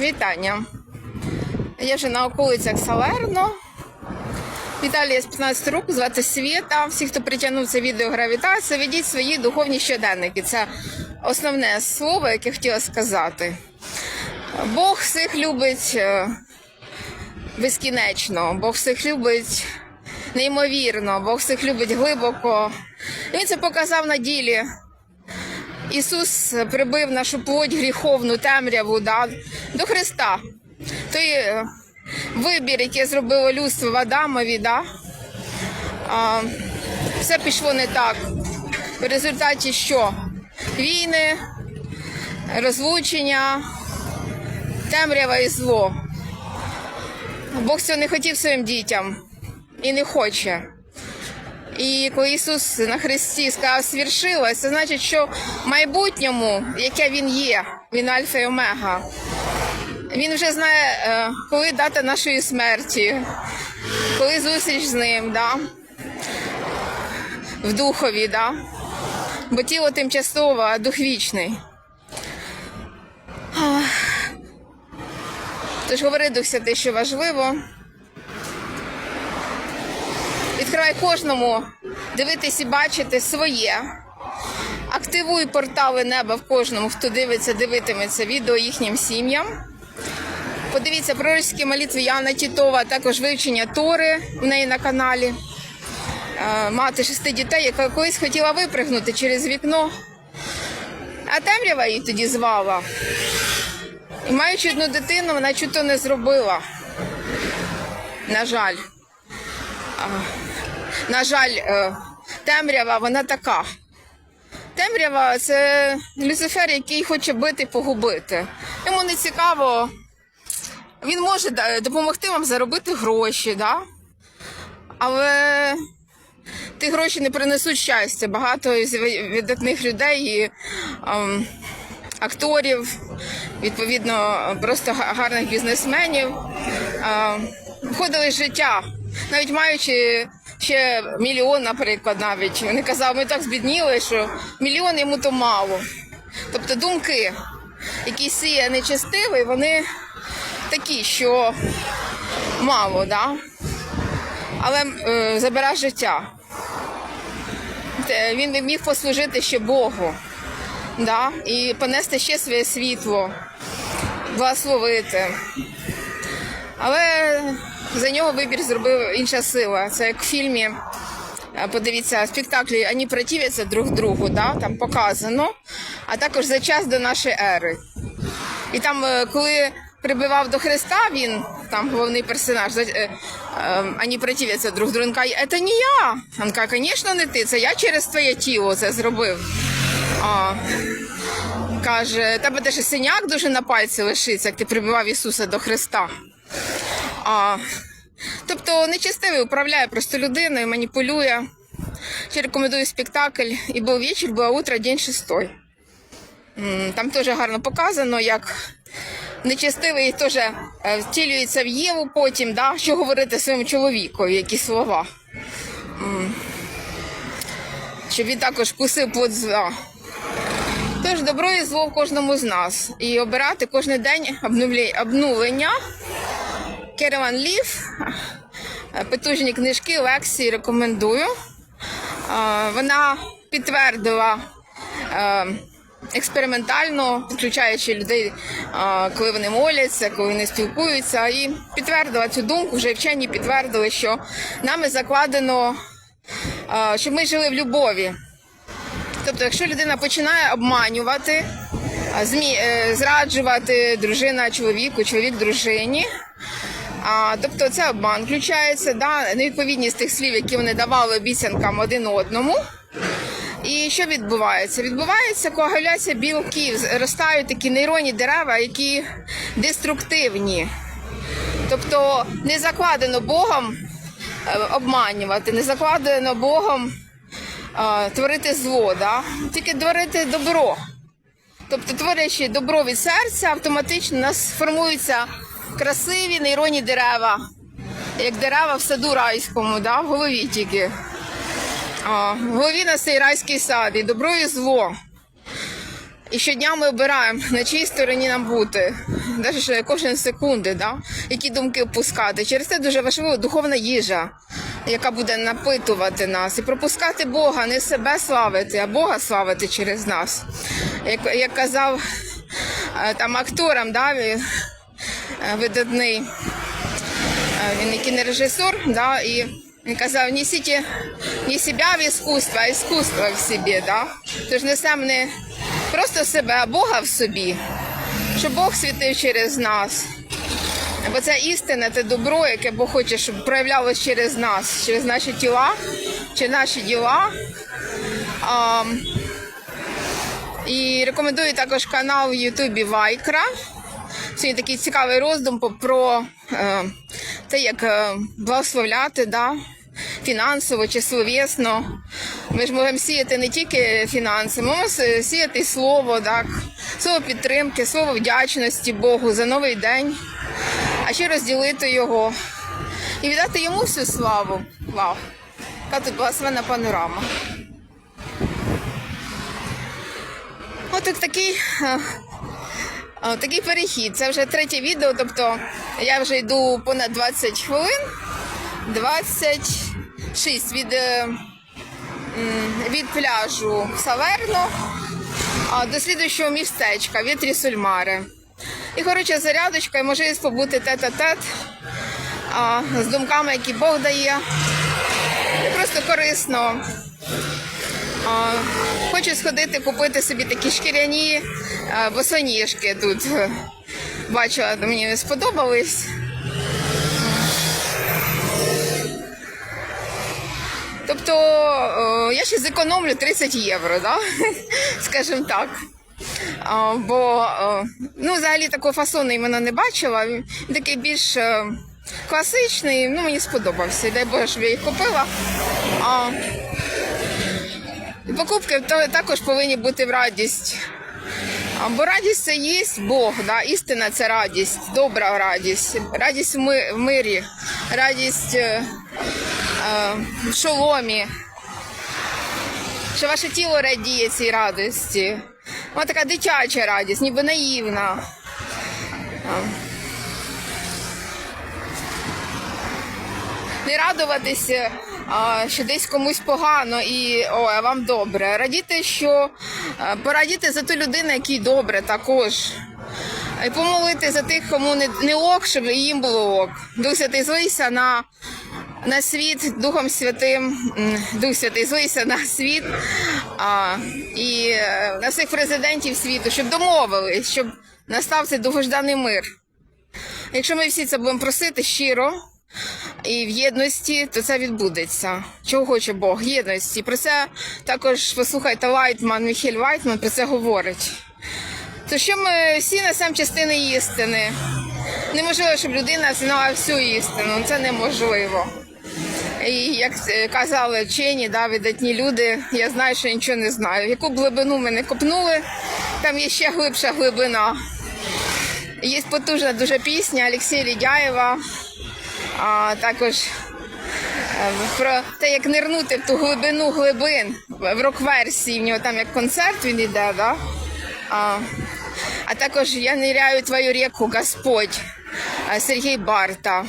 Вітання. Я вже на околицях Салерно. Віталія з 15 року, звати Свєта. Всі, хто притягнув це відео гравітація, ведіть свої духовні щоденники. Це основне слово, яке хотіла сказати. Бог всіх любить е, безкінечно, Бог всіх любить неймовірно, Бог всіх любить глибоко. Він це показав на ділі. Ісус прибив нашу плоть гріховну темряву да, до Христа. Той е, вибір, який зробило людство в Адамові, да, а, все пішло не так. В результаті що? Війни, розлучення, темрява і зло. Бог цього не хотів своїм дітям і не хоче. І коли Ісус на Христі сказав, свершилось, це значить, що в майбутньому, яке Він є, Він Альфа і Омега, Він вже знає, е, коли дата нашої смерті, коли зустріч з ним, да? в духові, да? бо тіло тимчасове, а дух вічний. Тож говори Дух Святий, що важливо. Відкривай кожному дивитись і бачити своє. Активуй портали неба в кожному, хто дивиться, дивитиметься відео їхнім сім'ям. Подивіться пророчські молитви Яна Тітова, також вивчення Тори в неї на каналі. Е, Мати шести дітей, яка колись хотіла випригнути через вікно. А темрява її тоді звала. І маючи одну дитину, вона чого то не зробила. На жаль. На жаль, е, темрява, вона така. Темрява це Люцифер, який хоче бити, погубити. Йому не цікаво. Він може допомогти вам заробити гроші, да? але ті гроші не принесуть щастя. Багато з видатних людей і ем, акторів, відповідно, просто гарних бізнесменів ем, входили з життя, навіть маючи ще мільйон, наприклад, навіть. Вони казали, ми так збідніли, що мільйон йому то мало. Тобто думки, які сіє нечестивий, вони такі, що мало, да? але е, забира життя. Він міг послужити ще Богу да? і понести ще своє світло, благословити. Але за нього вибір зробив інша сила. Це як в фільмі. Подивіться, спектаклі вони противляться друг другу, да? там показано, а також за час до нашої ери. І там, е, коли прибивав до Христа, він там головний персонаж, за- е, е, вони противляться друг другу. Він каже, це не я. Він каже, звісно, не ти, це я через твоє тіло це зробив. А, каже, тебе теж синяк дуже на пальці лишиться, як ти прибивав Ісуса до Христа. А, тобто нечестивий управляє просто людиною, маніпулює. Ще рекомендую спектакль «І був вечір, було утро, день шестой». Там теж гарно показано, як нечестивий теж е, втілюється в Єву потім, да? що говорити своєму чоловікові, які слова. Щоб він також вкусив плод зла. Тож добро і зло в кожному з нас. І обирати кожен день обнулення. Кереван Лів, е, потужні книжки, лекції рекомендую. Е, Вона підтвердила е, експериментально, підключаючи людей, коли вони моляться, коли вони спілкуються, і підтвердила цю думку. Вже вчені підтвердили, що нами закладено, щоб ми жили в любові. Тобто, якщо людина починає обманювати, зраджувати дружина чоловіку, чоловік дружині. А, тобто це обман включається, да, невідповідність тих слів, які вони давали обіцянкам один одному. І що відбувається? Відбувається коагуляція білків, зростають такі нейронні дерева, які деструктивні. Тобто не закладено Богом е, обманювати, не закладено Богом е, творити зло, да? тільки творити добро. Тобто, творячи добро від серця, автоматично у нас формуються красиві нейронні дерева, як дерева в саду райському, да? в голові тільки. А, в голові на цей райський сад, і добро і зло. І щодня ми обираємо, на чиїй стороні нам бути, навіть кожен секунди, да? які думки впускати. Через це дуже важливо духовна їжа, яка буде напитувати нас, і пропускати Бога, не себе славити, а Бога славити через нас. Як, як казав е, там акторам, да, видатний, е, він кінорежисер, да, і він казав, несіть не себя в искусство, а искусство в собі. Да? Тож несемо не просто себе, а Бога в собі, щоб Бог світив через нас. Бо це істина, це добро, яке Бог хоче, щоб проявлялось через нас, через наші тіла, через наші діла. А, і рекомендую також канал в Ютубі Вайкра. Сьогодні такий цікавий роздум про е, те, як е, благословляти да, фінансово чи словесно. Ми ж можемо сіяти не тільки фінанси, ми можемо сіяти слово, так, слово підтримки, слово вдячності Богу за новий день, а ще розділити його і віддати йому всю славу. Вау! Яка тут благословенна панорама. От такий, такий перехід. Це вже третє відео, тобто я вже йду понад 20 хвилин. 26 від, е, від пляжу Саверно до слідуючого містечка Вітрі Сульмари. І коротше зарядочка і можливість побути тет-а-тет а, з думками, які Бог дає. І просто корисно. Хочу сходити купити собі такі шкіряні а, босоніжки тут. Бачила, мені сподобались. Тобто е, я ще зекономлю 30 євро, да? скажімо так. Бо е, ну, взагалі такого фасону іменно не бачила. Він такий більш е, класичний, ну мені сподобався. Дай Боже, щоб я їх купила. Покупки також повинні бути в радість. Бо радість це є Бог, да? істина це радість, добра радість, радість в мирі, радість е, е, в шоломі, що ваше тіло радіє цій радості. Вона така дитяча радість, ніби наївна. Не радуватися, що десь комусь погано і о, а вам добре. Радіти, що порадіти за ту людину, якій добре також. І помолити за тих, кому не, не ок, щоб їм було ок. Дух Святий злися на, на світ Духом Святим, Дух Святий злися на світ а, і е, на всіх президентів світу, щоб домовились, щоб настав цей довгожданий мир. Якщо ми всі це будемо просити щиро і в єдності, то це відбудеться. Чого хоче Бог? Єдності. Про це також послухайте Вайтман, Міхель Вайтман про це говорить. То що ми всі несемо частини істини. Неможливо, щоб людина знала всю істину. Це неможливо. І як е, казали вчені, да, видатні люди, я знаю, що нічого не знаю. Яку глибину ми не копнули, там є ще глибша глибина. Є потужна дуже пісня Олексія Лідяєва, а також е, про те, як нирнути в ту глибину глибин в рок-версії. В нього там як концерт він іде, да? а, а також я ниряю твою ріку, Господь Сергій Барта.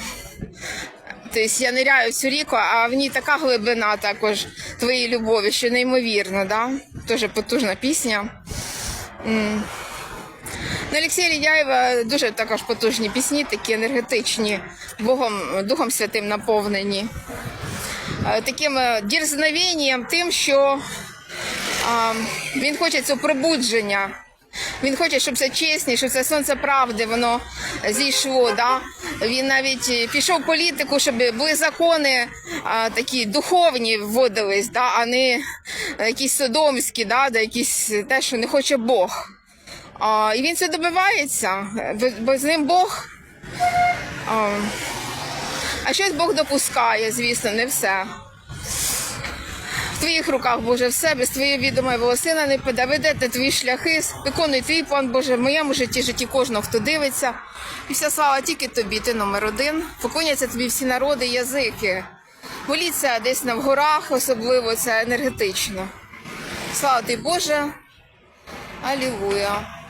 Тобто я ниряю цю ріку, а в ній така глибина також твоєї любові, що неймовірно, да? Дуже потужна пісня. Ну, Олексія Лідяєва дуже також потужні пісні, такі енергетичні, Богом, Духом Святим наповнені. Е, Таким е, дірзновенням тим, що а, він хоче цього пробудження. Він хоче, щоб це чесність, щоб це сонце правди, воно зійшло. Да? Він навіть е, пішов в політику, щоб були закони а, такі духовні вводились, да? а не якісь содомські, да? якісь те, що не хоче Бог. А, і він це добивається, бо, з ним Бог. А, а щось Бог допускає, звісно, не все. В твоїх руках, Боже, все, без твоєї відомої волосина не паде. Ведете твої шляхи, виконуй твій план, Боже, в моєму житті, житті кожного, хто дивиться. І вся слава тільки тобі, ти номер один. Поклоняться тобі всі народи, язики. Моліться десь на горах, особливо це енергетично. Слава тобі, Боже. Алілуя.